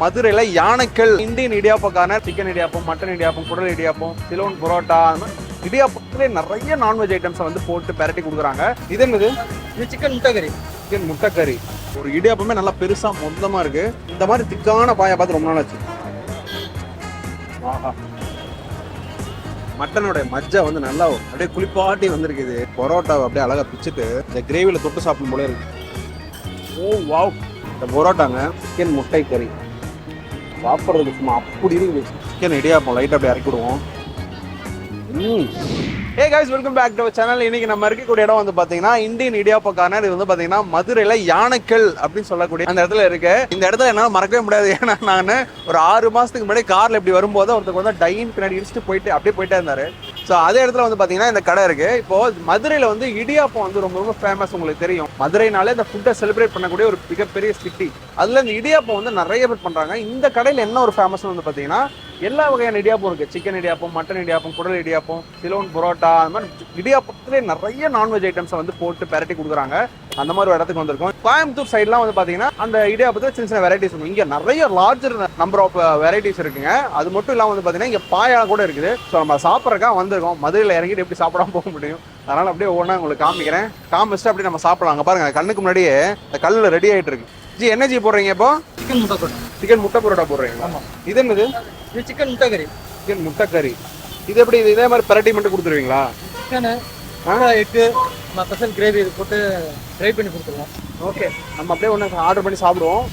மதுரையில யானைக்கல் இந்தியன் இடியாப்பக்கான chicken idiyappam mutton idiyappam குடல் இடியாப்பம் சிலோன் புரோட்டா இடியாப்பத்திலே நிறைய நான்வெஜ் ஐட்டம்ஸை வந்து போட்டு பெரட்டி கொடுக்குறாங்க. இது என்னது? இது சிக்கன் முட்டை கறி. சிக்கன் முட்டைக்கறி ஒரு இடியாப்பமே நல்லா பெருசா மொத்தமா இருக்கு. இந்த மாதிரி திக்கான பாயை பார்த்து ரொம்ப நாள் ஆச்சு. ஆஹா. மட்டனோட மஜ்ஜா வந்து நல்லா அப்படியே குளிப்பாட்டி வந்திருக்குது பரோட்டாவை அப்படியே அழகா பிச்சுட்டு இந்த கிரேவில தொட்டு சாப்பிடும் போல இருக்கு. ஓ வாவ் இந்த பரோட்டாங்க சிக்கன் முட்டை கறி. சாப்பிட்றதுக்கு சும்மா அப்படி இருக்குது சிக்கன் இடியாப்பம் லைட் அப்படியே இறக்கி விடுவோம். Hey guys welcome back to channel இன்னைக்கு நம்ம இருக்கக்கூடிய இடம் வந்து பாத்தீங்கன்னா இந்தியன் இடியாப்ப கார்னர் இது வந்து பாத்தீங்கன்னா மதுரையில யானைக்கல் அப்படின்னு சொல்லக்கூடிய அந்த இடத்துல இருக்கு. இந்த இடத்துல என்னால மறக்கவே முடியாது. ஏன்னா நான் ஒரு ஆறு மாசத்துக்கு முன்னாடி கார்ல இப்படி வரும்போது ஒருத்தருக்கு வந்து டைன் பின்னாடி இடிச்சுட்டு போயிட்டு அப்படியே போயிட்டே இருந்தாரு. ஸோ அதே இடத்துல வந்து பார்த்தீங்கன்னா இந்த கடை இருக்கு. இப்போ மதுரையில் வந்து இடியாப்பம் வந்து ரொம்ப ரொம்ப ஃபேமஸ் உங்களுக்கு தெரியும். மதுரைனாலே இந்த ஃபுட்டை செலிப்ரேட் பண்ணக்கூடிய ஒரு மிகப்பெரிய சிட்டி அதில் இந்த இடியாப்பம் வந்து நிறைய பேர் பண்றாங்க. இந்த கடையில் என்ன ஒரு ஃபேமஸ்னு வந்து பாத்தீங்கன்னா எல்லா வகையான இடியாப்பம் இருக்குது சிக்கன் இடியாப்பம் மட்டன் இடியாப்பம் குடல் இடியாப்பம் சிலோன் புரோட்டா அந்த மாதிரி இடியாப்பத்திலே நிறைய நான்வெஜ் ஐட்டம்ஸை வந்து போட்டு பரட்டி கொடுக்குறாங்க. அந்த மாதிரி ஒரு இடத்துக்கு வந்திருக்கோம். கோயம்புத்தூர் சைட்லாம் வந்து பார்த்தீங்கன்னா அந்த இடியாப்பத்தில் சின்ன சின்ன வெரைட்டிஸ் இருக்கும் இங்கே நிறைய லார்ஜர் நம்பர் ஆஃப் வெரைட்டிஸ் இருக்குங்க. அது மட்டும் இல்லாமல் வந்து பார்த்தீங்கன்னா இங்கே பாயா கூட இருக்குது. ஸோ நம்ம சாப்பிட்றக்கா வந்திருக்கோம். மதுரையில் இறங்கிட்டு எப்படி சாப்பிடாம போக முடியும்? அதனால் அப்படியே ஒவ்வொன்றா உங்களுக்கு காமிக்கிறேன். காமிச்சிட்டு அப்படியே நம்ம சாப்பிடலாம். அங்கே பாருங்கள் கண்ணுக்கு முன்னாடியே இந்த கல்லில் ரெடி ஆகிட்டு இருக்கு. ஜி என்ன ஜி போடுறீங்க இப்போ? சிக்கன் முட்டை சிக்கன் முட்டை பரோட்டா போடுறீங்களா. இது என்னது? இது சிக்கன் முட்டை கறி. சிக்கன் முட்டைக்கறி இது எப்படி இது இதே மாதிரி பெரட்டி மட்டும் கொடுத்துருவீங்களா? சிக்கனு வெங்காயம் எட்டு ஸ்பெஷல் கிரேவி இது போட்டு ட்ரை பண்ணி கொடுத்துருவோம். ஓகே நம்ம அப்படியே ஒன்று ஆர்டர் பண்ணி சாப்பிடுவோம்.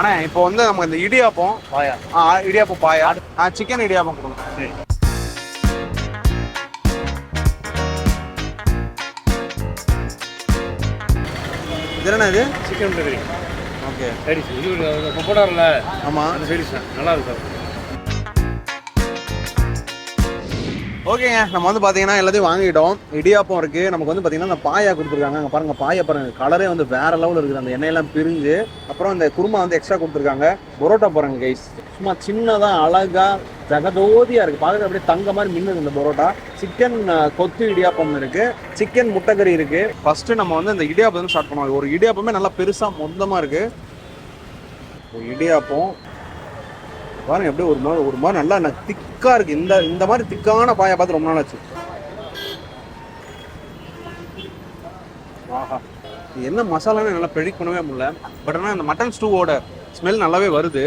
அண்ணா இப்போ வந்து நம்ம இந்த இடியாப்பம் பாயா. ஆ, இடியாப்பம் பாயா. ஆ சிக்கன் இடியாப்பம் கொடுங்க. இது என்ன இது? சிக்கன் கறி ஓகே சரி சார் இது பப்போடாரில் ஆமாம் அந்த சைடு சார் நல்லா இருக்கு சார். ஓகேங்க நம்ம வந்து பார்த்தீங்கன்னா எல்லாத்தையும் வாங்கிட்டோம் இடியாப்பம் இருக்குது நமக்கு வந்து பார்த்தீங்கன்னா அந்த பாயா கொடுத்துருக்காங்க. அங்கே பாருங்க பாயா பாருங்கள் கலரே வந்து வேற லெவலில் இருக்குது. அந்த எண்ணெயெல்லாம் பிரிஞ்சு அப்புறம் இந்த குருமா வந்து எக்ஸ்ட்ரா கொடுத்துருக்காங்க. பரோட்டா பாருங்க கைஸ் சும்மா சின்னதாக அழகாக ஜகதோதியாக இருக்குது பார்க்கறது அப்படியே தங்க மாதிரி மின்னுது இந்த பரோட்டா. சிக்கன் கொத்து இடியாப்பம் இருக்குது சிக்கன் முட்டைக்கறி இருக்குது ஃபஸ்ட்டு நம்ம வந்து இந்த இடியாப்பம் ஸ்டார்ட் பண்ணுவோம். ஒரு இடியாப்பமே நல்லா பெருசாக மொத்தமாக இருக்குது ஒரு இடியாப்பம். பாருங்க அப்படியே ஒரு மாதிரி ஒரு மாதிரி நல்லா திக்கா இருக்கு. இந்த இந்த மாதிரி திக்கான பாயை பார்த்து ரொம்ப நாள் ஆச்சு. ஆஹா. இது என்ன மசாலான்னு நல்லா ப்ரெடிக்ட் பண்ணவே முடியல. பட் ஆனால் இந்த மட்டன் ஸ்டூவோட ஸ்மெல் நல்லாவே வருது.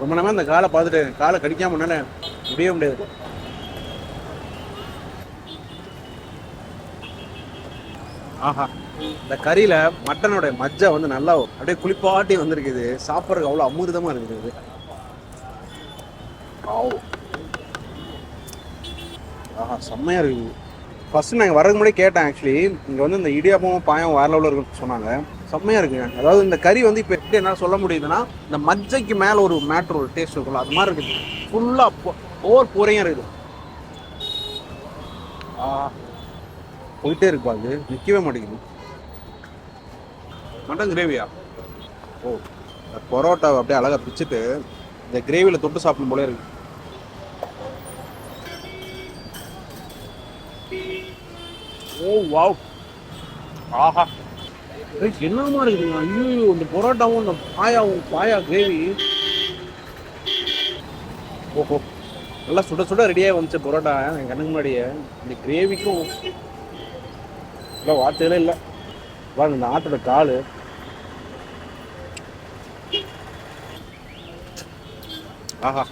ரொம்ப நேரமாக இந்த காலை பார்த்துட்டு காலை கடிக்காம முன்னால முடியவே முடியாது. ஆஹா. இந்த கறியில மட்டனோட மஜ்ஜா வந்து நல்லா அப்படியே குளிப்பாட்டி வந்திருக்குது. சாப்பிட்றதுக்கு அவ்வளோ அமிர்தமா இருக்குது. ஆஹா செம்மையா இருக்குது. ஃபர்ஸ்ட் நாங்கள் வரதுக்கு முன்னாடி கேட்டேன் ஆக்சுவலி இங்கே வந்து இந்த இடியாப்பமும் பாயம் வேற லெவலில் இருக்குன்னு சொன்னாங்க. செம்மையா இருக்குங்க. அதாவது இந்த கறி வந்து இப்போ எப்படி என்ன சொல்ல முடியுதுன்னா இந்த மஜ்ஜைக்கு மேலே ஒரு மேட்ரு ஒரு டேஸ்ட் இருக்கும்ல அது மாதிரி இருக்குது. ஃபுல்லாக ஓவர் பொறையும் இருக்குது. ஆ போயிட்டே இருக்குப்பா அது நிற்கவே மாட்டேங்குது. மட்டன் கிரேவியா ஓ பரோட்டாவை அப்படியே அழகாக பிச்சுட்டு இந்த கிரேவியில் தொட்டு சாப்பிடும் போல இருக்கு. Oh wow. ஆஹா. என்னமா இருக்குதுங்க ஐயோ இந்த பரோட்டாவும் இந்த பாயாவும் பாயா கிரேவி ஓஹோ. நல்லா சுட சுட ரெடியாக வந்துச்சு பரோட்டா. என் கண்ணுக்கு முன்னாடியே. இந்த கிரேவிக்கும் இல்லை வார்த்தைகளே இல்லை. பாருங்க இந்த ஆட்டோட கால். ஆஹா.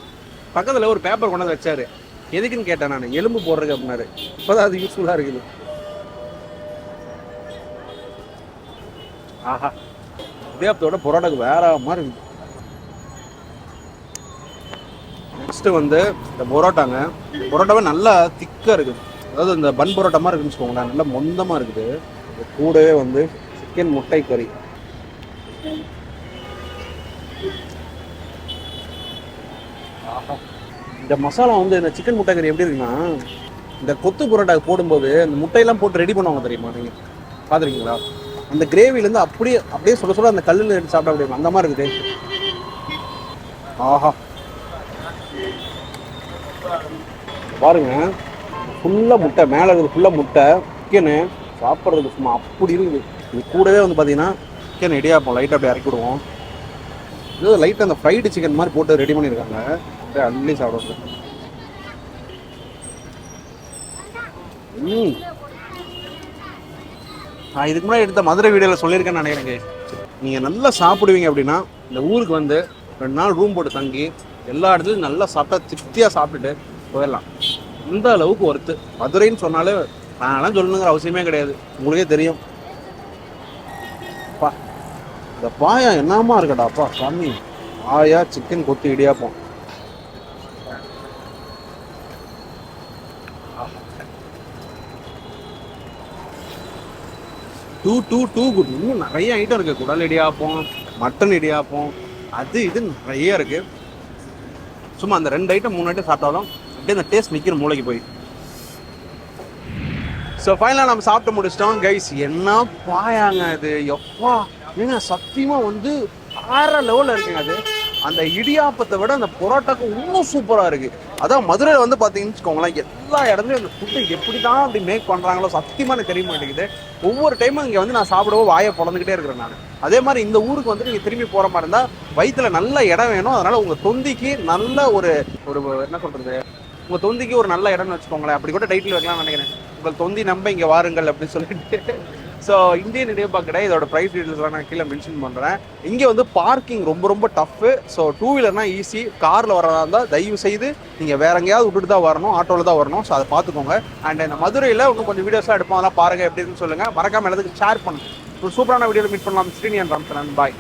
பக்கத்தில் ஒரு பேப்பர் கொண்டாந்து வச்சாரு. எதுக்குன்னு கேட்டேன் நான். எலும்பு போடுறதுக்கு அப்படின்னாரு. இப்போதான் அது யூஸ்ஃபுல்லாக இருக்குது. ஆஹா. தேவத்தோட பரோட்டாக்கு வேற மாதிரி இருக்கு. நெக்ஸ்ட் வந்து இந்த பரோட்டாங்க. பொரோட்டாவே பரோட்டாவே நல்லா திக்காக இருக்குது. அதாவது இந்த பன் பரோட்டா மாதிரி இருக்குன்னு வச்சுக்கோங்களேன் நல்லா மொந்தமாக இருக்குது. கூடவே வந்து சிக்கன் முட்டை கறி. ஆஹா. இந்த மசாலா வந்து இந்த சிக்கன் முட்டை கறி எப்படி இருக்குன்னா இந்த கொத்து பரோட்டா போடும்போது இந்த முட்டையெல்லாம் போட்டு ரெடி பண்ணுவாங்க தெரியுமா நீங்கள் பார்த்துருக்கீங்களா அந்த கிரேவிலேருந்து அப்படியே அப்படியே சொல்ல சொல்ல அந்த கல்லில் எடுத்து சாப்பிட முடியும் அந்த மாதிரி இருக்குது ஆஹா. பாருங்க. ஃபுல்லாக முட்டை மேலே இருக்குது ஃபுல்லாக முட்டை. சிக்கனு சாப்பிட்றதுக்கு சும்மா அப்படி இருக்குது. இது கூடவே வந்து பார்த்தீங்கன்னா சிக்கன் இடியாப்போம் லைட்டாக அப்படியே இறக்கி விடுவோம். இது லைட்டாக அந்த ஃப்ரைடு சிக்கன் மாதிரி போட்டு ரெடி பண்ணியிருக்காங்க. அப்படியே அள்ளி சாப்பிடுறது ம். நான் இதுக்கு முன்னாடி எடுத்த மதுரை வீடியோவில் சொல்லியிருக்கேன்னு நினைக்கிறேங்க நீங்கள் நல்லா சாப்பிடுவீங்க அப்படின்னா இந்த ஊருக்கு வந்து ரெண்டு நாள் ரூம் போட்டு தங்கி எல்லா இடத்துலையும் நல்லா சாப்பிட்டா திருப்தியாக சாப்பிட்டுட்டு போயிடலாம். இந்த அளவுக்கு ஒர்த்து மதுரைன்னு சொன்னாலே நான்லாம் சொல்லணுங்கிற அவசியமே கிடையாது. உங்களுக்கே தெரியும். பா இந்த பாயா என்னமா இருக்கடாப்பா சாமி. ஆயா chicken kothu idiyappam. Too too too good. இன்னும் நிறைய ஐட்டம் இருக்கு. குடல் இடியாப்பம் மட்டன் இடியாப்பம். அது இது நிறைய இருக்கு. சும்மா அந்த ரெண்டு ஐட்டம் மூணு ஐட்டம் சாப்பிட்டாலும் அப்படியே அந்த டேஸ்ட் நிற்கிற மூளைக்கு போய். ஸோ ஃபைனலாக நம்ம சாப்பிட்டு முடிச்சிட்டோம். கைஸ் என்ன பாயாங்க அது எப்பா ஏங்க சத்தியமாக வந்து வேற லெவலில் இருக்குங்க அது. அந்த இடியாப்பத்தை விட அந்த பரோட்டாக்கு இன்னும் சூப்பராக இருக்குது அதான் மதுரையில் வந்து பார்த்தீங்கன்னு வச்சுக்கோங்களேன் எல்லா இடத்துலையும் அந்த ஃபுட்டை எப்படி தான் அப்படி மேக் பண்ணுறாங்களோ சத்தியமாக எனக்கு தெரிய மாட்டேங்குது. ஒவ்வொரு டைமும் இங்கே வந்து நான் சாப்பிடவோ வாயை பிறந்துக்கிட்டே இருக்கிறேன் நான். அதே மாதிரி இந்த ஊருக்கு வந்து நீங்கள் திரும்பி போகிற மாதிரி இருந்தால் வயிற்றுல நல்ல இடம் வேணும். அதனால் உங்கள் தொந்திக்கு நல்ல ஒரு ஒரு என்ன சொல்கிறது உங்கள் தொந்திக்கு ஒரு நல்ல இடம்னு வச்சுக்கோங்களேன். அப்படி கூட டைட்டில் வைக்கலாம்னு நினைக்கிறேன். உங்கள் தொந்தி நம்ப இங்கே வாருங்கள் அப்படின்னு சொல்லிட்டு. ஸோ இந்தியன் இடியப்பா கடை இதோட ப்ரைஸ் டீட்டெயில்ஸ்லாம் நான் கீழே மென்ஷன் பண்ணுறேன் இங்கே வந்து பார்க்கிங் ரொம்ப ரொம்ப டஃப்பு ஸோ டூ வீலர்னா ஈஸி காரில் வரதா இருந்தால் தயவு செய்து நீங்கள் வேற எங்கேயாவது விட்டுட்டு தான் வரணும். ஆட்டோவில் தான் வரணும். ஸோ அதை பார்த்துக்கோங்க. அண்ட் இந்த மதுரையில் இன்னும் கொஞ்சம் வீடியோஸ்லாம் எடுப்போம். அதெல்லாம் பாருங்கள் எப்படின்னு சொல்லுங்கள் மறக்காமல் எல்லாத்துக்கும் ஷேர் பண்ணுங்க. ஒரு சூப்பரான வீடியோவில் மீட் பண்ணலாம். ஸ்ரீனியன் ராம்சரன் பாய்